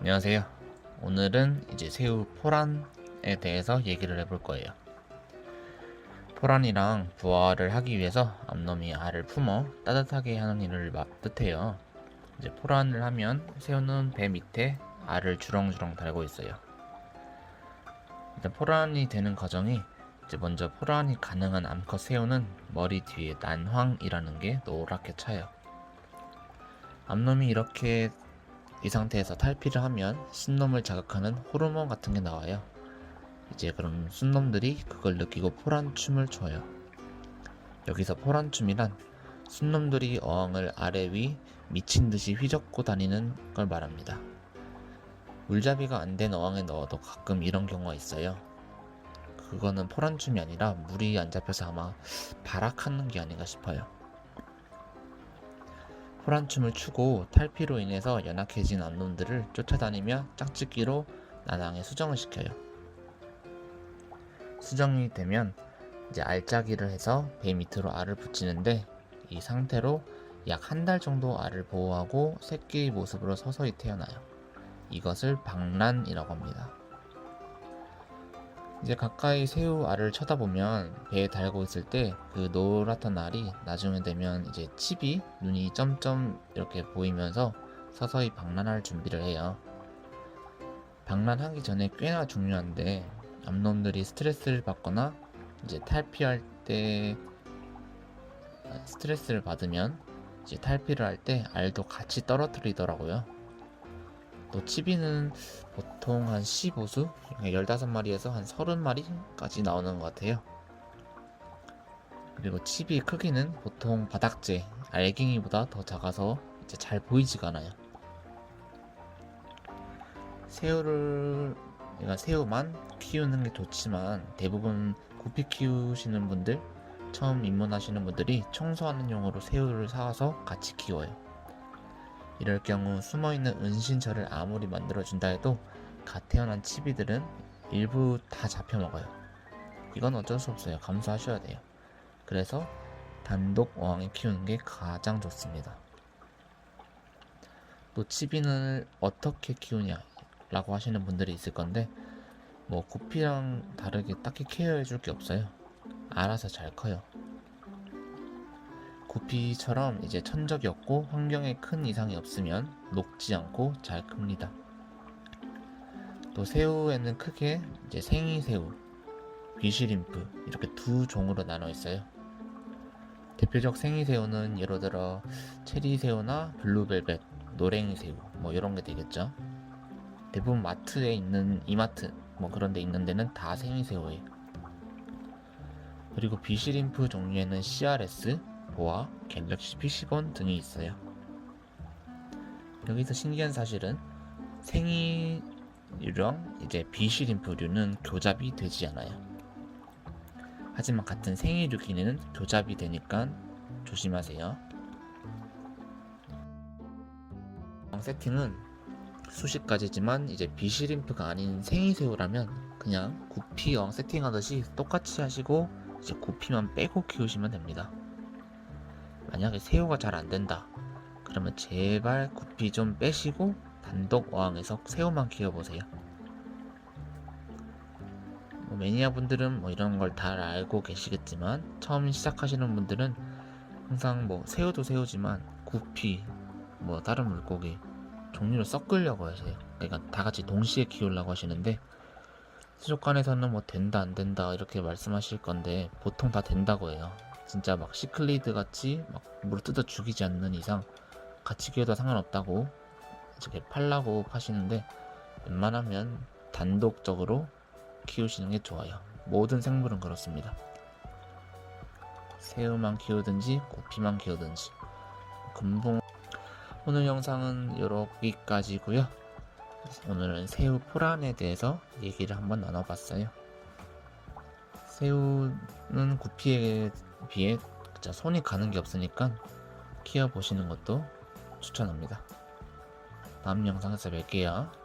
안녕하세요. 오늘은 이제 새우 포란에 대해서 얘기를 해볼 거예요. 포란이랑 부화를 하기 위해서 암놈이 알을 품어 따뜻하게 하는 일을 마- 뜻해요. 이제 포란을 하면 새우는 배 밑에 알을 주렁주렁 달고 있어요. 일단 포란이 되는 과정이 이제 먼저 포란이 가능한 암컷 새우는 머리 뒤에 난황이라는 게 노랗게 차요. 암놈이 이렇게 이 상태에서 탈피를 하면 순놈을 자극하는 호르몬 같은 게 나와요. 이제 그럼 순놈들이 그걸 느끼고 포란춤을 춰요. 여기서 포란춤이란 순놈들이 어항을 아래 위 미친 듯이 휘젓고 다니는 걸 말합니다. 물잡이가 안 된 어항에 넣어도 가끔 이런 경우가 있어요. 그거는 포란춤이 아니라 물이 안 잡혀서 아마 발악하는 게 아닌가 싶어요. 포란춤을 추고 탈피로 인해서 연약해진 암놈들을 쫓아다니며 짝짓기로 나낭에 수정을 시켜요. 수정이 되면 이제 알짜기를 해서 배 밑으로 알을 붙이는데 이 상태로 약 한 달 정도 알을 보호하고 새끼의 모습으로 서서히 태어나요. 이것을 방란이라고 합니다. 이제 가까이 새우 알을 쳐다보면 배에 달고 있을 때 그 노랗던 알이 나중에 되면 이제 칩이 눈이 점점 이렇게 보이면서 서서히 방란할 준비를 해요. 방란하기 전에 꽤나 중요한데 암놈들이 스트레스를 받거나 이제 탈피할 때 아, 스트레스를 받으면 이제 탈피를 할 때 알도 같이 떨어뜨리더라고요. 또 치비는 보통 한 15수, 15마리에서 한 30마리까지 나오는 것 같아요. 그리고 칩이 크기는 보통 바닥재, 알갱이보다 더 작아서 이제 잘 보이지가 않아요. 새우를, 그러니까 새우만 키우는 게 좋지만 대부분 구피 키우시는 분들, 처음 입문하시는 분들이 청소하는 용으로 새우를 사와서 같이 키워요. 이럴 경우 숨어있는 은신처를 아무리 만들어준다 해도 갓 태어난 치비들은 일부 다 잡혀먹어요. 이건 어쩔 수 없어요. 감수하셔야 돼요. 그래서 단독 어항에 키우는 게 가장 좋습니다. 또 치비는 어떻게 키우냐 라고 하시는 분들이 있을 건데 뭐 구피랑 다르게 딱히 케어해 줄 게 없어요. 알아서 잘 커요. 구피처럼 이제 천적이 없고 환경에 큰 이상이 없으면 녹지 않고 잘 큽니다. 또 새우에는 크게 이제 생이새우, 귀시림프 이렇게 두 종으로 나눠 있어요. 대표적 생이새우는 예를 들어 체리새우나 블루벨벳, 노랭이새우 뭐 이런 게 되겠죠. 대부분 마트에 있는 이마트 뭐 그런 데 있는 데는 다 생이새우예요. 그리고 비시림프 종류에는 CRS, 보아, 갤럭시 PC1 등이 있어요. 여기서 신기한 사실은 생이류랑 이제 비시림프류는 교잡이 되지 않아요. 하지만 같은 생이류끼리는 교잡이 되니까 조심하세요. 세팅은 수십 가지지만 이제 비시림프가 아닌 생이새우라면 그냥 구피 어 세팅하듯이 똑같이 하시고 이제 구피만 빼고 키우시면 됩니다. 만약에 새우가 잘 안된다. 그러면 제발 구피 좀 빼시고 단독 어항에서 새우만 키워보세요. 뭐 매니아 분들은 뭐 이런 걸 다 알고 계시겠지만 처음 시작하시는 분들은 항상 뭐 새우도 새우지만 구피 뭐 다른 물고기 종류를 섞으려고 하세요. 그러니까 다 같이 동시에 키우려고 하시는데 수족관에서는 뭐 된다 안 된다 이렇게 말씀하실 건데 보통 다 된다고 해요 진짜 막 시클리드 같이 막 물을 뜯어 죽이지 않는 이상 같이 키워도 상관없다고 이렇게 팔라고 파시는데 웬만하면 단독적으로 키우시는 게 좋아요. 모든 생물은 그렇습니다. 새우만 키우든지 고피만 키우든지 금붕 오늘 영상은 여기까지고요. 오늘은 새우 포란에 대해서 얘기를 한번 나눠봤어요. 새우는 구피에 비해 진짜 손이 가는 게 없으니까 키워 보시는 것도 추천합니다. 다음 영상에서 뵐게요.